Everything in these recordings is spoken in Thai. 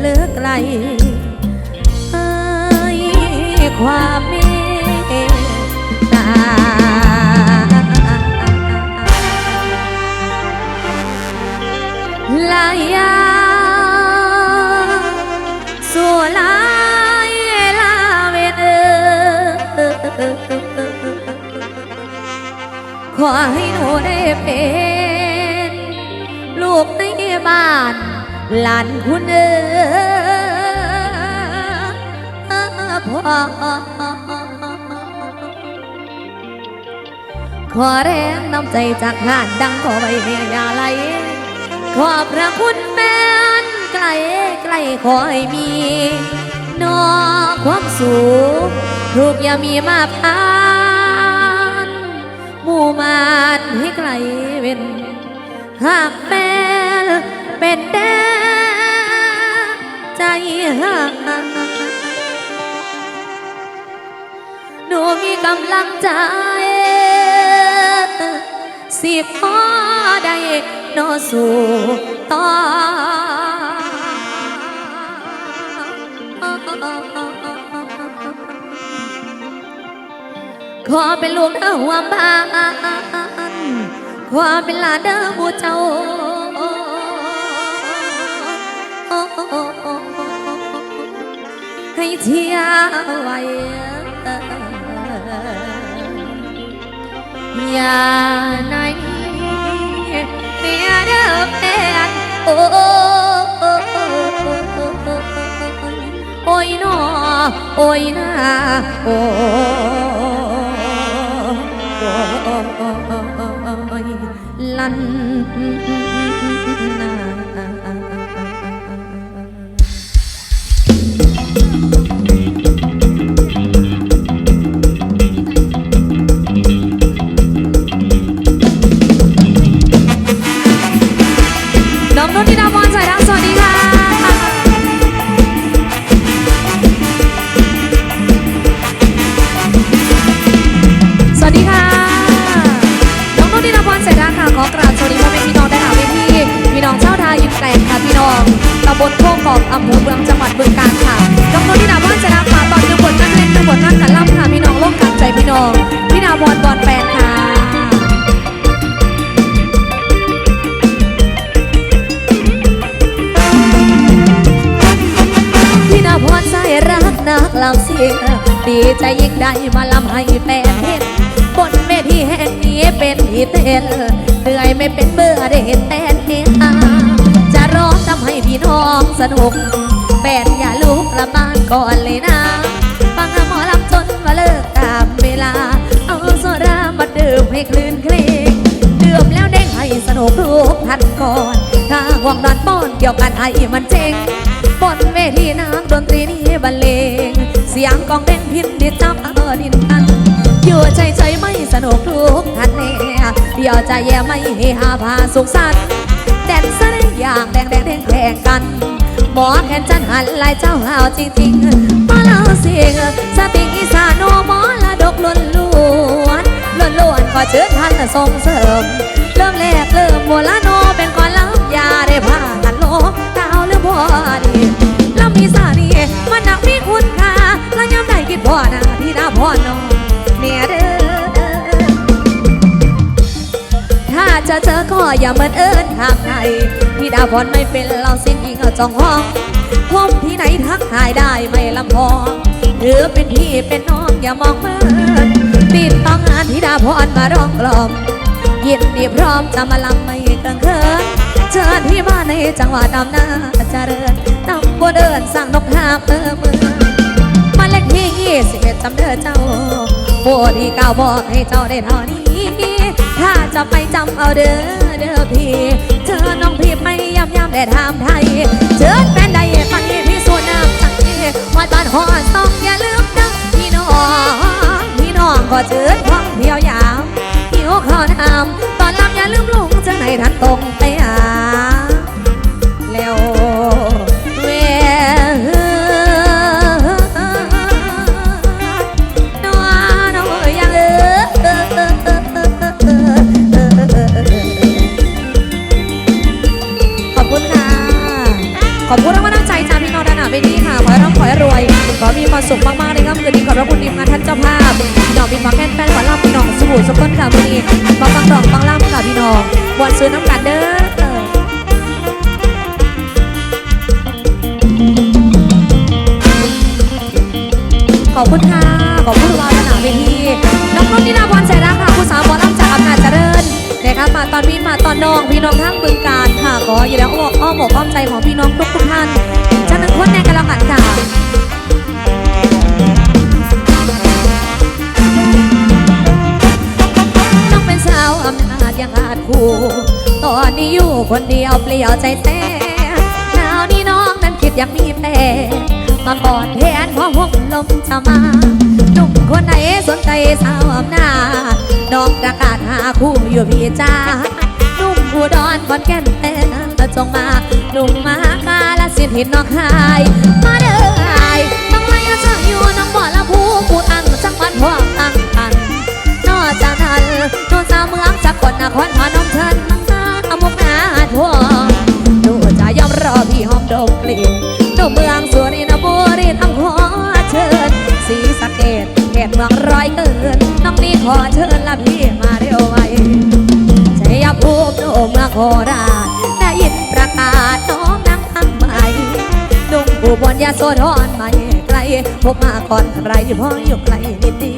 เลือกไกลให้ความเมตตาลายาสัวลายลาเวเดขอให้หนูได้เป็น ลูกในบ้าน หลานคุณเออพ่อขอแรงน้ำใจจากหานดังขอไว้เมียาไหลขอบพระคุณแม่นไกลไกลขอให้มีนอความสุขทุกอย่ามีมาพานหมู่มานให้ไกลเว้นหากแม่เป็นแด ใจหาหนูมีกำลังใจ สิพอได้โนสู่ต่อขอเป็นลูกเด้อหัวบ้านขอเป็นหลานเด้อหมู่เจ้า ให้เชียร์ไว้อย่าไหนเใจยิ่งได้มาลำให้แฟนเห็นบนเวทีแห่งนี้เป็นที่เต้นเหนื่อยไม่เป็นเบื่อได้เห็นแฟนเฮฮาจะร้องทำให้พี่น้องสนุกแฟนอย่าลุกละบ้านก่อนเลยนะฟังหมอลำจนว่าเลิกตามเวลา เอาโซดามาดื่มให้คลื่นเคลงดื่มแล้วเด้งให้สนุกทุกท่านก่อน ถ้าห่วงนอนป้อนเกี่ยวกันไอ้มันเจ๊งบนเวทีนักดนตรีนี้บรรเลง สียงกองเด้งพินดิจับเอาดินทันอยู่ใจใจไม่สนุกทุกท่านแน่เดี๋ยวใจแย่ไม่เฮฮาพาสุขสันต์แดนเซอร์อย่ากแดงแดงแดงแข่งกันหมอแคนจันหันลายเจ้าหาวจริงๆมาเล่าเสียงสติงอีสานโนหมอละดกล้วนล้วนล้วนล้วนขอเชิญท่านส่งเสริม เริ่มแรกเริ่มโมลาโนเป็น จะเจอก็อย่าเหมือนเอิญทางไทยพี่ดาพรไม่เป็นเราสิ้นยิงเอาจองห้องพมที่ไหนทักทายได้ไม่ลำพองหรือเป็นพี่เป็นน้องอย่ามองเมินติดต้องงานที่ดาพรมาร้องกล่อมยินดีพร้อมจะมาลำไม่กินเคินเชิญที่บ้านในจังหวัดอำนาจเจริญตำบลเดินสั่งนกทาบเออมืองมาเลขที่ยี่สิบเอ็ดจำเด้อเจ้า ที่เก้าบอกให้เจ้าได้เท่านี้ ถ้าจะไปจำเอาเด้อเด้อพี่เชิญน้องพี่ไปย้ำย้ำแต่ทำไทยเชิญแฟนใดไปพี่ส่วนน้ำใจวัดบ้านหอต้องอย่าลืมนะพี่น้องพี่น้องก็เชิญท่องเที่ยวยาวหิวขอน้ำตอนลำอย่าลืมลุงจังไหนท่านตรงไป สุขมากๆลยครับคืนนี้ขอรับคุณทีมงานท่านเจ้าภาพพี่น้องบินมาแค่นแฟนขอรับพี่น้องสบู่สกุลค่ะวันนี้มาฟังดอกฟังล่ำค่ะพี่น้องวันซื้อน้ำกันเด้อขอบคุณค่ะ ขอบคุณวาสนามเวทีน้องนุ่นนิราพรแสรักค่ะคุณสาวบอลรัจากอำนาจเจริญนะครับมาตอนพี่มาตอนน้องพี่น้องทั้งบึงการค่ะขออยู่แล้วอ้อมอกอ้อมใจของพี่น้องทุกทุกท่านฉันนั้นคนแน่กันแล้วกันค่ะ คนเดียวเปลี่ยวใจแต่หนาวนี้น้องนั้นคิดอยากมีแฟนมากอดแทนเพราะห่มลมจะมาหนุ่มคนไหนสนใจสาวอำนาจน้องประกาศหาคู่อยู่พี่จ้าหนุ่มผู้ดรขอนแก่นเต้นจงมาหนุ่มมากาลสินธุ์หินน้องคาย ราชได้ยินประกาศน้องนั่งทำใหม่นุ่งอุบลยาโสธรไม่ไกลพบมาก่อนใครพ่ออยู่ไกลนิดเดียว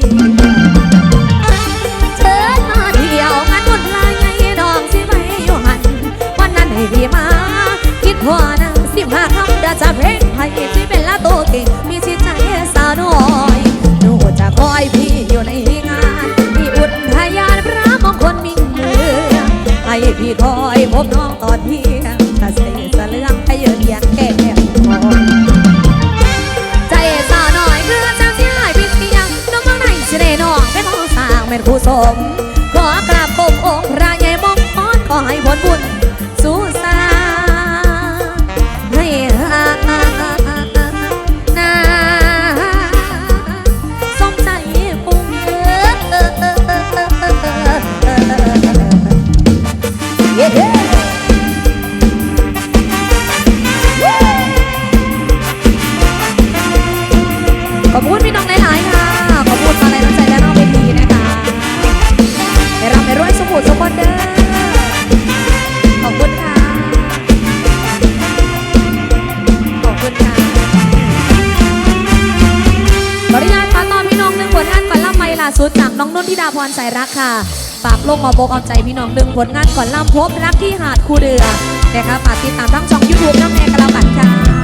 พรสายรักค่ะ ฝากลงมาบกเอาใจพี่น้องดึงผลงานก่อนล่ำพบรักที่หาดคูเดือนะคะฝากติดตามทั้งช่องยูทูบน้ำแม่กะลาบันค่ะ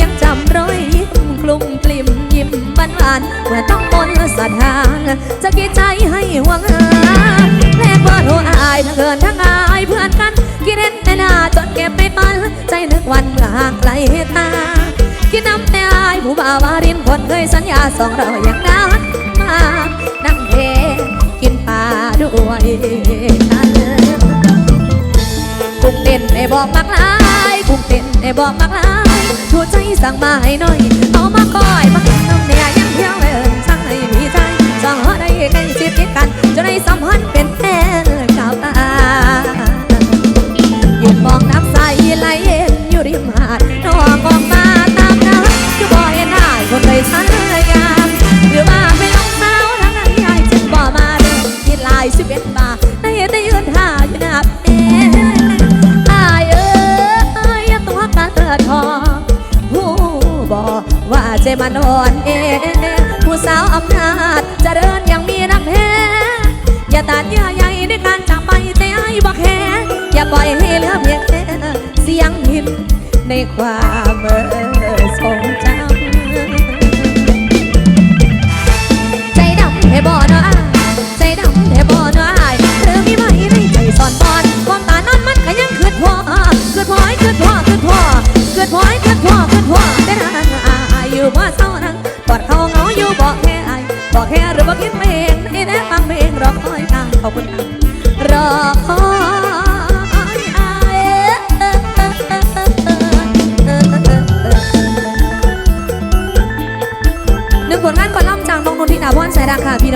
ยังจำรอยยิ้มกลุ่มกลิ่มยิ้มบานหวานเมื่อต้องบนสถานจะกี่ใจให้หวังหาแลกว่าโทรอายทั้งเกินทั้งอายเพื่อนกันคิดเห็นแต่หน้าจนเก็บไม่ปันใจนึกวันเมื่อห่างไกลตาคิดน้ำแต่อายผู้บ่าววารินคนเคยสัญญาสองเราอย่างนั้นมานั่งเพลงกินปลาด้วยกันกุ้งเต้นได้บอกมักลายกุ้งเต้นได้บอกมักลาย ชูใจสั่งมาให้หน่อย เอามากอยมากินน้ำเนี่ยยังเที่ยวเอินสั่งให้มีใจสั่งห้ได้ใกล้ชิดติดกันจะได้สัมพันธ์เป็นาใจมันอ่อนเองผู้สาวอำนาจจะเดินยังมีน้ำแพ้อย่าตัดเยื่อใยในการจากไปแต่ไอ้บอกแค่อย่าปล่อยให้เหลือเพียงแต่เสียงหินในความเออ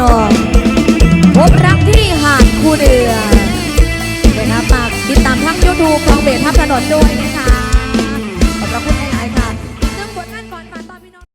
น้อง